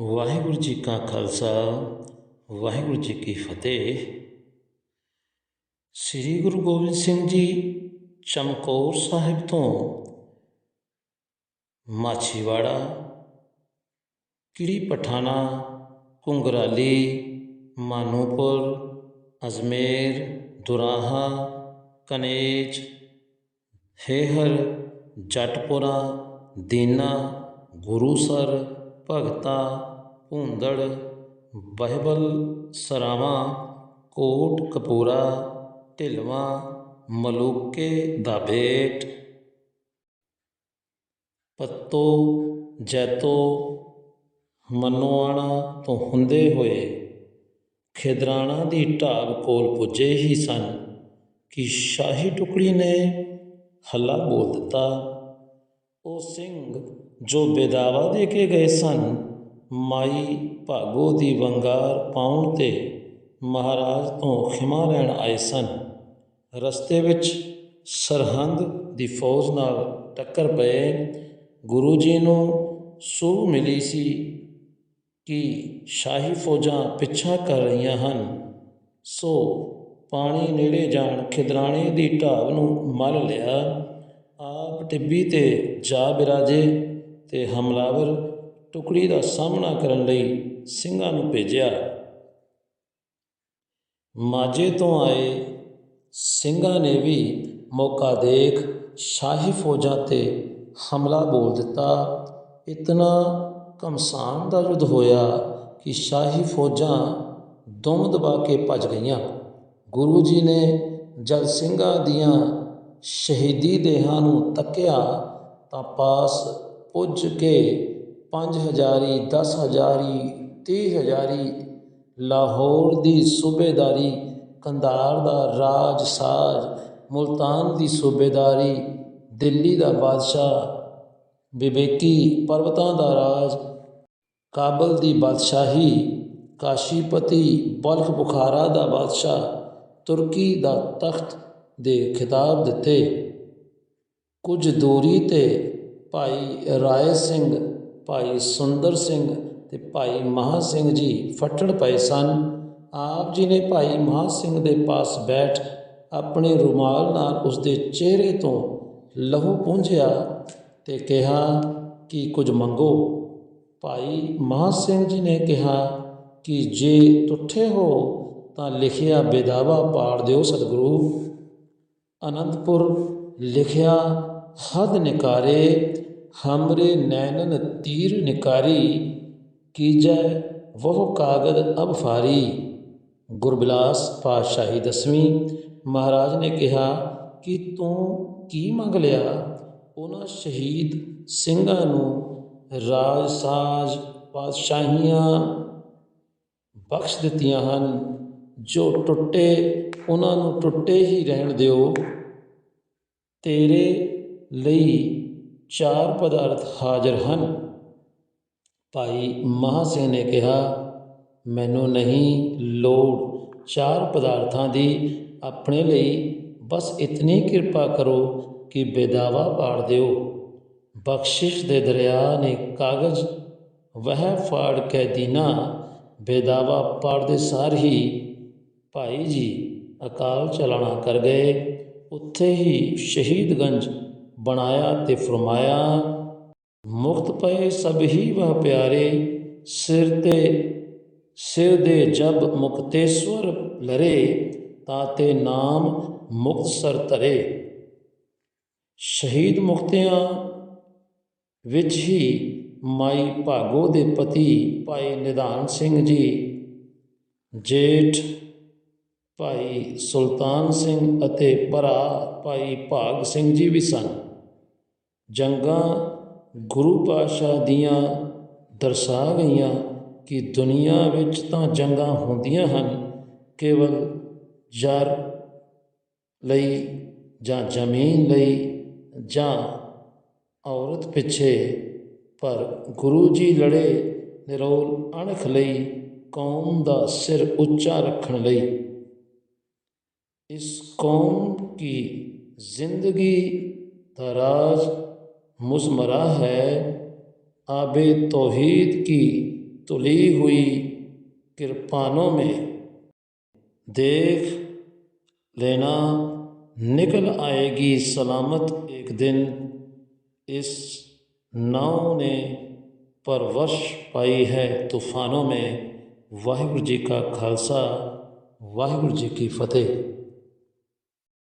ਵਾਹਿਗੁਰੂ ਜੀ ਕਾ ਖਾਲਸਾ, ਵਾਹਿਗੁਰੂ ਜੀ ਕੀ ਫਤਿਹ। ਸ੍ਰੀ ਗੁਰੂ ਗੋਬਿੰਦ ਸਿੰਘ ਜੀ ਚਮਕੌਰ ਸਾਹਿਬ ਤੋਂ ਮਾਛੀਵਾੜਾ ਕਿੜੀ ਪਠਾਣਾ ਕੁੰਗਰਾਲੀ ਮਾਨੂਪੁਰ, ਅਜਮੇਰ, ਦੁਰਾਹਾ, ਕਨੇਜ, ਹੇਹਰ, ਜਟਪੁਰਾ, ਦੀਨਾ, ਗੁਰੂਸਰ ਭਗਤਾ ਭੂੰਦੜ ਬਹਿਬਲ ਸਰਾਵਾਂ, ਕੋਟ ਕਪੂਰਾ, ਢਿਲਵਾਂ, ਮਲੂਕੇ ਦਾ ਭੇਟ। ਪੱਤੋ ਜੈਤੋ, ਮਨੋਆਣਾ ਤੋਂ ਹੁੰਦੇ ਹੋਏ ਖਿਦਰਾਣਾ ਦੀ ਢਾਬ ਕੋਲ ਪੁੱਜੇ ਹੀ ਸਨ ਕਿ ਸ਼ਾਹੀ ਟੁਕੜੀ ਨੇ ਹੱਲਾ ਬੋਲ ਦਿੱਤਾ। ਉਹ ਸਿੰਘ ਜੋ ਬੇਦਾਵਾ ਦੇ ਕੇ ਗਏ ਸਨ, ਮਾਈ ਭਾਗੋ ਦੀ ਵੰਗਾਰ ਪਾਉਣ ਤੇ ਮਹਾਰਾਜ ਤੋਂ ਖਿਮਾ ਲੈਣ ਆਏ ਸਨ। ਰਸਤੇ ਵਿੱਚ ਸਰਹੰਦ ਦੀ ਫੌਜ ਨਾਲ ਟੱਕਰ ਪਏ। ਗੁਰੂ ਜੀ ਨੂੰ ਸੂਹ ਮਿਲੀ ਸੀ ਕਿ ਸ਼ਾਹੀ ਫੌਜਾਂ ਪਿੱਛਾ ਕਰ ਰਹੀਆਂ ਹਨ। ਸੋ ਪਾਣੀ ਨੇੜੇ ਜਾਣ ਖਿਦਰਾਣੇ ਦੀ ਢਾਬ ਨੂੰ ਮੱਲ ਲਿਆ। ਆਪ ਟਿੱਬੀ ਤੇ ਜਾ ਬਿਰਾਜੇ ਤੇ ਹਮਲਾਵਰ ਟੁਕੜੀ ਦਾ ਸਾਹਮਣਾ ਕਰਨ ਲਈ ਸਿੰਘਾਂ ਨੂੰ ਭੇਜਿਆ। ਮਾਝੇ ਤੋਂ ਆਏ ਸਿੰਘਾਂ ਨੇ ਵੀ ਮੌਕਾ ਦੇਖ ਸ਼ਾਹੀ ਫੌਜਾਂ ਤੇ ਹਮਲਾ ਬੋਲ ਦਿੱਤਾ। ਇਤਨਾ ਕਮਸਾਨ ਦਾ ਯੁੱਧ ਹੋਇਆ ਕਿ ਸ਼ਾਹੀ ਫੌਜਾਂ ਦਮ ਦਬਾ ਕੇ ਭੱਜ ਗਈਆਂ। ਗੁਰੂ ਜੀ ਨੇ ਜਦ ਸਿੰਘਾਂ ਦੀਆਂ ਸ਼ਹੀਦੀ ਦੇਹਾਂ ਨੂੰ ਤੱਕਿਆ ਤਾਂ ਪਾਸ ਪੁੱਜ ਕੇ ਪੰਜ ਹਜ਼ਾਰੀ, ਦਸ ਹਜ਼ਾਰੀ, ਤੀਹ ਹਜ਼ਾਰੀ ਲਾਹੌਰ ਦੀ ਸੂਬੇਦਾਰੀ, ਕੰਧਾਰ ਦਾ ਰਾਜ ਸਾਜ, ਮੁਲਤਾਨ ਦੀ ਸੂਬੇਦਾਰੀ, ਦਿੱਲੀ ਦਾ ਬਾਦਸ਼ਾਹ, ਵਿਵੇਕੀ ਪਰਬਤਾਂ ਦਾ ਰਾਜ, ਕਾਬਲ ਦੀ ਬਾਦਸ਼ਾਹੀ, ਕਾਸ਼ੀਪਤੀ ਬਲਖ ਬੁਖਾਰਾ ਦਾ ਬਾਦਸ਼ਾਹ, ਤੁਰਕੀ ਦਾ ਤਖਤ ਦੇ ਖਿਤਾਬ ਦਿੱਤੇ। ਕੁਝ ਦੂਰੀ ਤੇ ਭਾਈ ਰਾਏ ਸਿੰਘ, ਭਾਈ ਸੁੰਦਰ ਸਿੰਘ ਤੇ ਭਾਈ ਮਹਾ ਸਿੰਘ ਜੀ ਫੱਟੜ ਪਏ ਸਨ। ਆਪ ਜੀ ਨੇ ਭਾਈ ਮਹਾ ਸਿੰਘ ਦੇ ਪਾਸ ਬੈਠ ਆਪਣੇ ਰੁਮਾਲ ਨਾਲ ਉਸ ਦੇ ਚਿਹਰੇ ਤੋਂ ਲਹੂ ਪੂੰਝਿਆ ਤੇ ਕਿਹਾ, ਕਿ ਕੁਝ ਮੰਗੋ? ਭਾਈ ਮਹਾ ਸਿੰਘ ਜੀ ਨੇ ਕਿਹਾ, ਕਿ ਜੇ ਟੁੱਟੇ ਹੋ ਤਾਂ ਲਿਖਿਆ ਬੇਦਾਵਾ ਪਾੜ ਦਿਓ ਸਤਿਗੁਰੂ। ਅਨੰਦਪੁਰ ਲਿਖਿਆ, ਹਦ ਨਿਕਾਰੇ, ਹਮਰੇ ਨੈਨਨ ਤੀਰ ਨਿਕਾਰੀ, ਕੀਜੈ ਵਹੁ ਕਾਗਦ ਅਬ ਫਾਰੀ। ਗੁਰਬਿਲਾਸ ਪਾਤਸ਼ਾਹੀ ਦਸਵੀਂ, ਮਹਾਰਾਜ ਨੇ ਕਿਹਾ ਕਿ ਤੂੰ ਕੀ ਮੰਗ ਲਿਆ? ਉਹਨਾਂ ਸ਼ਹੀਦ ਸਿੰਘਾਂ ਨੂੰ ਰਾਜ ਸਾਜ ਪਾਤਸ਼ਾਹੀਆਂ ਬਖਸ਼ ਦਿੱਤੀਆਂ ਹਨ। ਜੋ ਟੁੱਟੇ, ਉਹਨਾਂ ਨੂੰ ਟੁੱਟੇ ਹੀ ਰਹਿਣ ਦਿਓ। ਤੇਰੇ ਲਈ ਚਾਰ ਪਦਾਰਥ ਹਾਜ਼ਰ ਹਨ। ਭਾਈ ਮਹਾ ਸਿੰਘ ਨੇ ਕਿਹਾ, ਮੈਨੂੰ ਨਹੀਂ ਲੋੜ ਚਾਰ ਪਦਾਰਥਾਂ ਦੀ। ਆਪਣੇ ਲਈ ਬਸ ਇਤਨੀ ਕਿਰਪਾ ਕਰੋ ਕਿ ਬੇਦਾਵਾ ਪਾੜ ਦਿਓ। ਬਖਸ਼ਿਸ਼ ਦੇ ਦਰਿਆ ਨੇ ਕਾਗਜ਼ ਵਹਿ ਫਾੜ ਕੇ ਦੀਨਾ, ਬੇਦਾਵਾ ਪਾੜਦੇ ਸਾਰ ਹੀ ਭਾਈ ਜੀ ਅਕਾਲ ਚਲਾਣਾ ਕਰ ਗਏ। ਉੱਥੇ ਹੀ ਸ਼ਹੀਦਗੰਜ ਬਣਾਇਆ ਤੇ ਫਰਮਾਇਆ, ਮੁਕਤ ਪਏ ਸਭ ਹੀ ਵਹ ਪਿਆਰੇ, ਸਿਰ ਤੇ, ਸਿਰ ਦੇ ਜਬ ਮੁਕਤੇਸ਼ਵਰ ਲਰੇ ਤਾਤੇ ਨਾਮ ਮੁਕਤਸਰ ਧਰੇ। ਸ਼ਹੀਦ ਮੁਕਤਿਆਂ ਵਿੱਚ ਹੀ ਮਾਈ ਭਾਗੋ ਦੇ ਪਤੀ ਭਾਈ ਨਿਧਾਨ ਸਿੰਘ ਜੀ, ਜੇਠ ਭਾਈ ਸੁਲਤਾਨ ਸਿੰਘ ਅਤੇ ਭਰਾ ਭਾਈ ਭਾਗ ਸਿੰਘ ਜੀ ਵੀ ਸਨ। ਜੰਗਾਂ ਗੁਰੂ ਪਾਤਸ਼ਾਹ ਦੀਆਂ ਦਰਸਾ ਗਈਆਂ ਕਿ ਦੁਨੀਆ ਵਿੱਚ ਤਾਂ ਜੰਗਾਂ ਹੁੰਦੀਆਂ ਹਨ, ਕੇਵਲ ਜਰ ਲਈ ਜਾਂ ਜ਼ਮੀਨ ਲਈ ਜਾਂ ਔਰਤ ਪਿੱਛੇ, ਪਰ ਗੁਰੂ ਜੀ ਲੜੇ ਨਿਰੋਲ ਅਣਖ ਲਈ ਕੌਮ ਦਾ ਸਿਰ ਉੱਚਾ ਰੱਖਣ ਲਈ। इस कौम की ज़िंदगी दराज मुजमरा है। आब तोहद की तुली हुई कृपानों में देख लेना, निकल आएगी सलामत एक दिन। इस नाव ने परवश पाई है तूफ़ानों में। वाहगुरु जी का खालसा, वाहगुरु जी की फतेह।